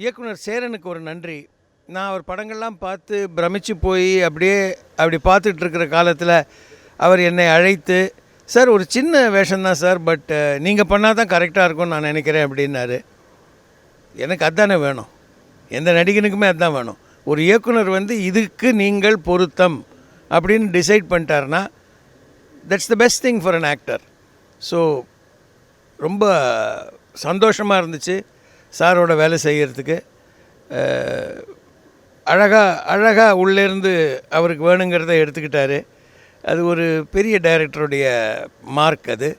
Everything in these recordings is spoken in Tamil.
இயக்குனர் சேரனுக்கு ஒரு நன்றி. நான் அவர் படங்கள்லாம் பார்த்து பிரமிச்சு போய் அப்படியே அப்படி பார்த்துட்டு இருக்கிற காலத்தில் அவர் என்னை அழைத்து சார் ஒரு சின்ன வேஷம்தான் சார் பட் நீங்கள் பண்ணால் தான் கரெக்டாக இருக்கும்னு நான் நினைக்கிறேன் அப்படின்னாரு. எனக்கு அதானே வேணும். எந்த நடிகனுக்குமே அதுதான் வேணும். ஒரு இயக்குனர் வந்து இதுக்கு நீங்கள் பொருத்தம் அப்படின்னு டிசைட் பண்ணிட்டாருன்னா that's the best thing for an actor so ரொம்ப சந்தோஷமாக இருந்துச்சு. சாரோட வேலை செய்கிறதுக்கு அழகாக அழகாக உள்ளேருந்து அவருக்கு வேணுங்கிறத எடுத்துக்கிட்டாரு. அது ஒரு பெரிய டைரக்டருடைய மார்க் அது.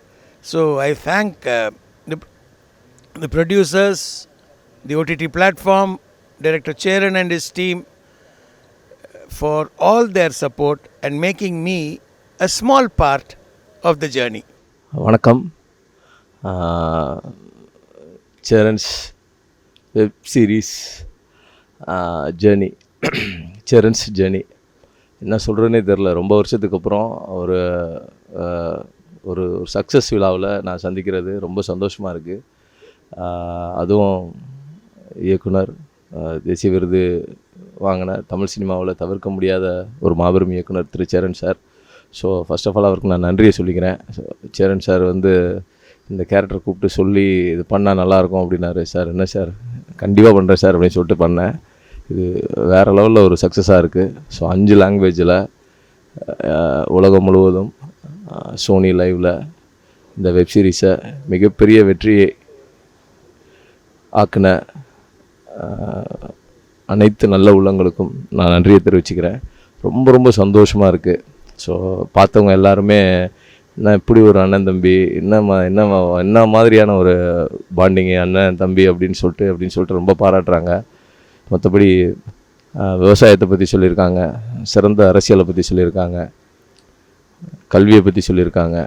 So I thank the producers the OTT platform director Cheran and is team for all their support and making me a small part of the journey வணக்கம். Cheran's web series journey Cheran's journey. என்ன சொல்கிறேனே தெரில ரொம்ப வருஷத்துக்கு அப்புறம் ஒரு ஒரு சக்ஸஸ் விழாவில் நான் சந்திக்கிறது ரொம்ப சந்தோஷமாக இருக்குது அதுவும் இயக்குனர் தேசிய விருது வாங்கின தமிழ் சினிமாவில் தவிர்க்க முடியாத ஒரு மாபெரும் இயக்குனர் திரு. Cheran sir. So first of all அவருக்கு நான் நன்றியை சொல்லிக்கிறேன். சேரன் சார் வந்து இந்த கேரக்டர் கூப்பிட்டு சொல்லி இது பண்ணால் நல்லாயிருக்கும் அப்படின்னாரு. சார் என்ன சார்? கண்டிப்பாக பண்ணுறேன் சார் அப்படின்னு சொல்லிட்டு பண்ணேன். இது வேறு லெவலில் ஒரு சக்ஸஸாக இருக்குது ஸோ அஞ்சு லாங்குவேஜில் உலகம் முழுவதும் சோனி லைவில் இந்த வெப் சீரிஸை மிகப்பெரிய வெற்றியை ஆக்கின அனைத்து நல்ல உள்ளங்களுக்கும் நான் நன்றியை தெரிவிச்சுக்கிறேன். ரொம்ப ரொம்ப சந்தோஷமாக இருக்குது ஸோ பார்த்தவங்க எல்லாருமே என்ன இப்படி ஒரு அண்ணன் தம்பி என்ன மா என்ன என்ன மாதிரியான ஒரு பாண்டிங்கு அண்ணன் தம்பி அப்படின்னு சொல்லிட்டு அப்படின்னு சொல்லிட்டு ரொம்ப பாராட்டுறாங்க. மற்றபடி விவசாயத்தை பற்றி சொல்லியிருக்காங்க. சிறந்த அரசியலை பற்றி சொல்லியிருக்காங்க. கல்வியை பற்றி சொல்லியிருக்காங்க.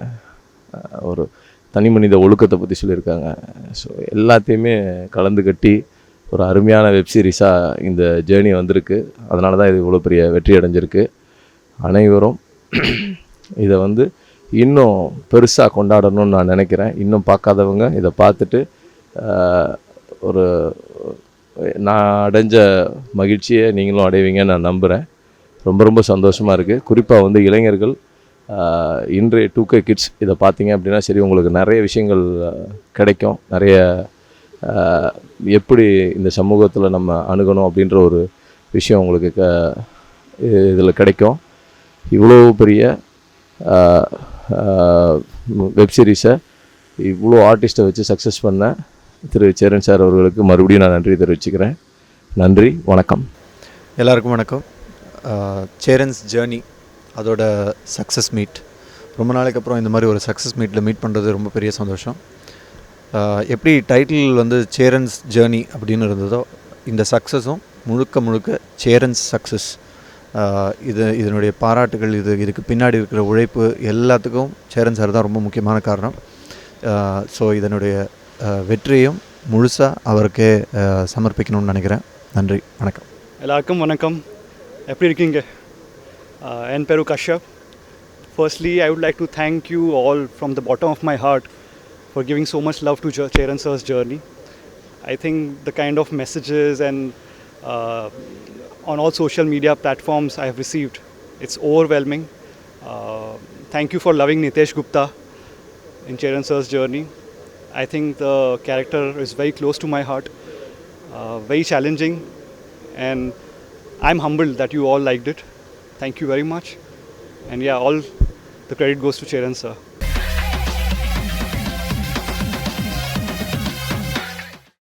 ஒரு தனி மனித ஒழுக்கத்தை பற்றி சொல்லியிருக்காங்க. ஸோ எல்லாத்தையுமே கலந்து கட்டி ஒரு அருமையான வெப் சீரிஸாக இந்த ஜேர்னி வந்திருக்கு. அதனால தான் இது இவ்வளோ பெரிய வெற்றி அடைஞ்சிருக்கு. அனைவரும் இதை வந்து இன்னும் பெருசாக கொண்டாடணும்னு நான் நினைக்கிறேன். இன்னும் பார்க்காதவங்க இதை பார்த்துட்டு ஒரு நான் அடைஞ்ச மகிழ்ச்சியை நீங்களும் அடைவீங்கன்னு நான் நம்புகிறேன் ரொம்ப ரொம்ப சந்தோஷமாக இருக்குது குறிப்பாக வந்து இளைஞர்கள் இன்றைய டூ கே கிட்ஸ் இதை பார்த்தீங்க அப்படின்னா சரி உங்களுக்கு நிறைய விஷயங்கள் கிடைக்கும். நிறைய எப்படி இந்த சமூகத்தில் நம்ம அணுகணும் அப்படின்ற ஒரு விஷயம் உங்களுக்கு க இதில் கிடைக்கும். இவ்வளோ பெரிய வெப் சீரிஸை இவ்வளோ ஆர்டிஸ்ட்டை வச்சு சக்ஸஸ் பண்ண திரு சேரன் சார் அவர்களுக்கு மறுபடியும் நான் நன்றி தெரிவிச்சுக்கிறேன். நன்றி வணக்கம். எல்லாருக்கும் வணக்கம். சேரன்ஸ் ஜேர்னி அதோட சக்ஸஸ் மீட் ரொம்ப நாளைக்கு அப்புறம் இந்த மாதிரி ஒரு சக்ஸஸ் மீட்டில் மீட் பண்ணுறது ரொம்ப பெரிய சந்தோஷம். எப்படி டைட்டில் வந்து சேரன்ஸ் ஜேர்னி அப்படின்னு இருந்ததோ இந்த சக்ஸஸும் முழுக்க முழுக்க சேரன்ஸ் சக்ஸஸ் இது இதனுடைய பாராட்டுகள் இது இதுக்கு பின்னாடி இருக்கிற உழைப்பு எல்லாத்துக்கும் சேரன் சார் தான் ரொம்ப முக்கியமான காரணம். ஸோ இதனுடைய வெற்றியும் முழுசாக அவருக்கே சமர்ப்பிக்கணும்னு நினைக்கிறேன். நன்றி வணக்கம். எல்லாருக்கும் வணக்கம். எப்படி இருக்கீங்க? என் பேரு Kashyap. Firstly I would like to thank you all from the bottom of my heart for giving so much love to Cheran Charan sir's journey. I think the kind of messages and uh, on all social media platforms I have received, it's overwhelming. Uh, thank you for loving Nitesh Gupta in Charan sir's journey. I think the character is very close to my heart, uh, very challenging, and I'm humbled that you all liked it. Thank you very much. And yeah, all the credit goes to Charan sir.